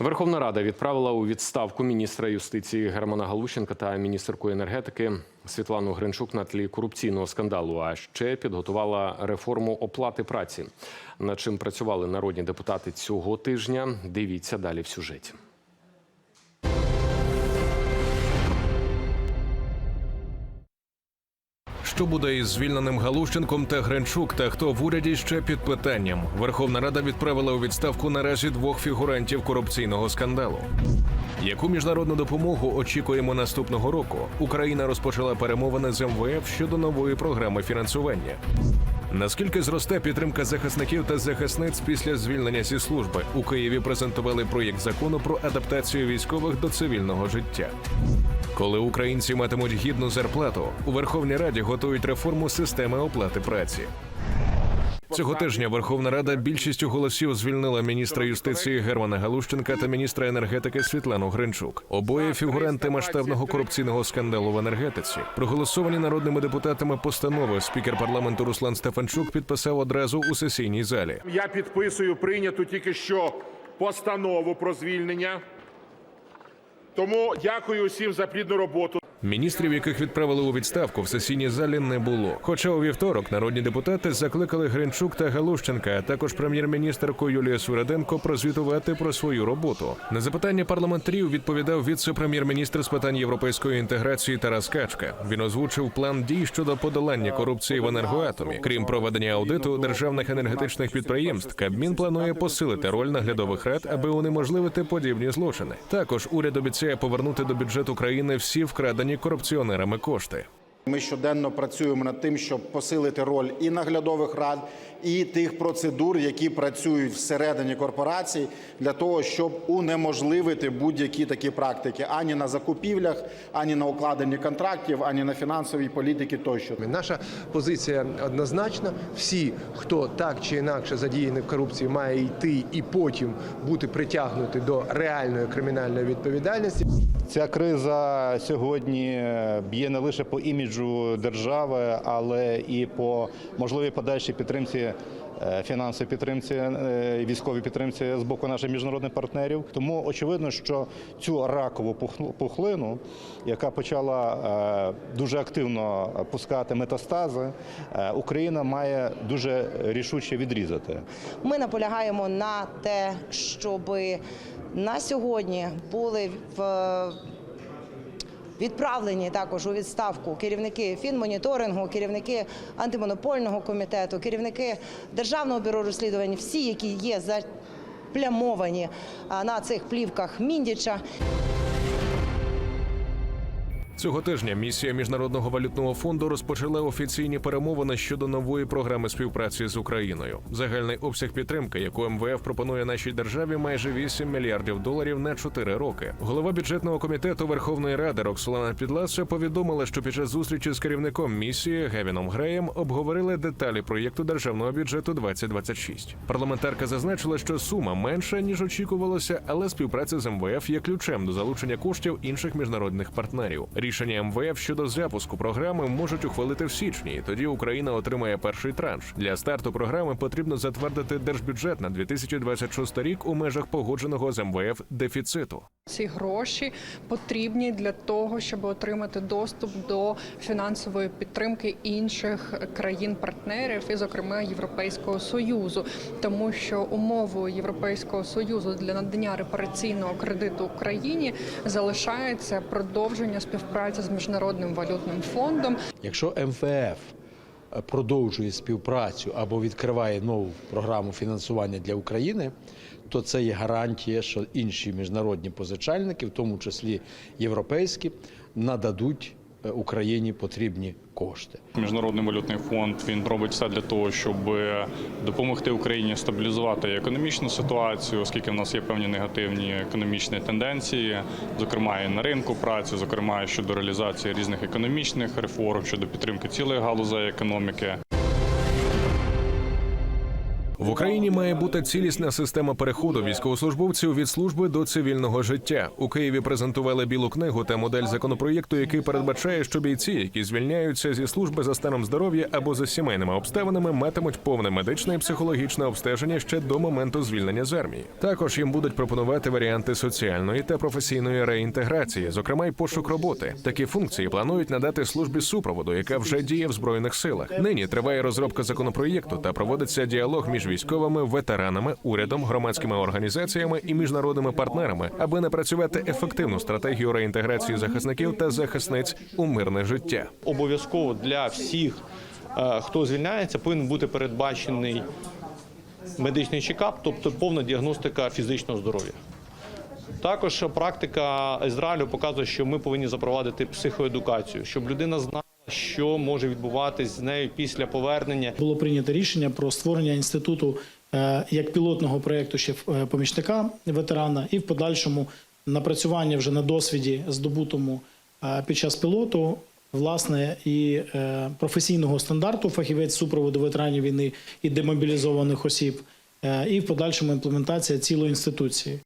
Верховна Рада відправила у відставку міністра юстиції Германа Галущенка та міністерку енергетики Світлану Гринчук на тлі корупційного скандалу. А ще підготувала реформу оплати праці. Над чим працювали народні депутати цього тижня? Дивіться далі в сюжеті. Що буде із звільненим Галущенком та Гринчук, та хто в уряді ще під питанням? Верховна Рада відправила у відставку наразі двох фігурантів корупційного скандалу. Яку міжнародну допомогу очікуємо наступного року? Україна розпочала перемовини з МВФ щодо нової програми фінансування. Наскільки зросте підтримка захисників та захисниць після звільнення зі служби? У Києві презентували проєкт закону про адаптацію військових до цивільного життя. Коли українці матимуть гідну зарплату, у Верховній Раді готують реформу системи оплати праці. Цього тижня Верховна Рада більшістю голосів звільнила міністра юстиції Германа Галущенка та міністра енергетики Світлану Гринчук. Обоє фігуранти масштабного корупційного скандалу в енергетиці. Проголосовані народними депутатами постанови спікер парламенту Руслан Стефанчук підписав одразу у сесійній залі. Я підписую прийняту тільки що постанову про звільнення. Тому дякую всім за плідну роботу. Міністрів, яких відправили у відставку, в сесійній залі не було. Хоча у вівторок народні депутати закликали Гринчук та Галущенка, а також прем'єр-міністерку Юлія Сураденко прозвітувати про свою роботу. На запитання парламентарів відповідав віце-прем'єр-міністр з питань європейської інтеграції Тарас Качка. Він озвучив план дій щодо подолання корупції в енергоатомі. Крім проведення аудиту державних енергетичних підприємств, Кабмін планує посилити роль наглядових рад, аби унеможливити подібні злочини. Також уряд обіцяє повернути до бюджету країни всі вкрадені корупціонерами кошти. Ми щоденно працюємо над тим, щоб посилити роль і наглядових рад, і тих процедур, які працюють всередині корпорацій, для того, щоб унеможливити будь-які такі практики ані на закупівлях, ані на укладенні контрактів, ані на фінансовій політиці тощо. Наша позиція однозначна. Всі, хто так чи інакше задіяний в корупції, має йти і потім бути притягнути до реальної кримінальної відповідальності. Ця криза сьогодні б'є не лише по іміджу держави, але і по можливій подальшій підтримці. е, Фінансовій підтримці, е, військовій підтримці з боку наших міжнародних партнерів. Тому очевидно, що цю ракову пухлину, яка почала е, дуже активно пускати метастази, Україна має дуже рішуче відрізати. Ми наполягаємо на те, щоб на сьогодні були в відправлені також у відставку керівники фінмоніторингу, керівники антимонопольного комітету, керівники державного бюро розслідувань, всі, які є заплямовані на цих плівках Міндіча. Цього тижня місія міжнародного валютного фонду розпочала офіційні перемовини щодо нової програми співпраці з Україною. Загальний обсяг підтримки, яку МВФ пропонує нашій державі, майже 8 мільярдів доларів на 4 роки. Голова бюджетного комітету Верховної Ради Роксолана Підласа повідомила, що під час зустрічі з керівником місії Гевіном Греєм обговорили деталі проєкту державного бюджету 2026. Парламентарка зазначила, що сума менша ніж очікувалося, але співпраця з МВФ є ключем до залучення коштів інших міжнародних партнерів. Рішення МВФ щодо запуску програми можуть ухвалити в січні. Тоді Україна отримає перший транш. Для старту програми потрібно затвердити держбюджет на 2026 рік у межах погодженого з МВФ дефіциту. Ці гроші потрібні для того, щоб отримати доступ до фінансової підтримки інших країн-партнерів, і, зокрема, Європейського союзу, тому що умовою Європейського союзу для надання репараційного кредиту Україні залишається продовження співпраці з міжнародним валютним фондом. Якщо МФФ продовжує співпрацю або відкриває нову програму фінансування для України, то це є гарантія, що інші міжнародні позичальники, в тому числі європейські, нададуть Україні потрібні кошти. Міжнародний валютний фонд він робить все для того, щоб допомогти Україні стабілізувати економічну ситуацію, оскільки в нас є певні негативні економічні тенденції, зокрема і на ринку праці, зокрема щодо реалізації різних економічних реформ, щодо підтримки цілої галузей економіки. В Україні має бути цілісна система переходу військовослужбовців від служби до цивільного життя. У Києві презентували білу книгу та модель законопроєкту, який передбачає, що бійці, які звільняються зі служби за станом здоров'я або за сімейними обставинами, матимуть повне медичне і психологічне обстеження ще до моменту звільнення з армії. Також їм будуть пропонувати варіанти соціальної та професійної реінтеграції, зокрема й пошук роботи. Такі функції планують надати службі супроводу, яка вже діє в збройних силах. Нині триває розробка законопроєкту та проводиться діалог між військовими, ветеранами, урядом, громадськими організаціями і міжнародними партнерами, аби напрацювати ефективну стратегію реінтеграції захисників та захисниць у мирне життя. обов'язково для всіх, е, хто звільняється, повинен бути передбачений медичний чекап, тобто повна діагностика фізичного здоров'я. Також практика Ізраїлю показує, що ми повинні запровадити психоедукацію, щоб людина знала, що може відбуватись з нею після повернення. було прийнято рішення про створення інституту е, як пілотного проєкту ще е, помічника ветерана, і в подальшому напрацювання вже на досвіді, здобутому е, під час пілоту, власне, і професійного стандарту фахівець супроводу ветеранів війни і демобілізованих осіб, і в подальшому імплементація цілої інституції.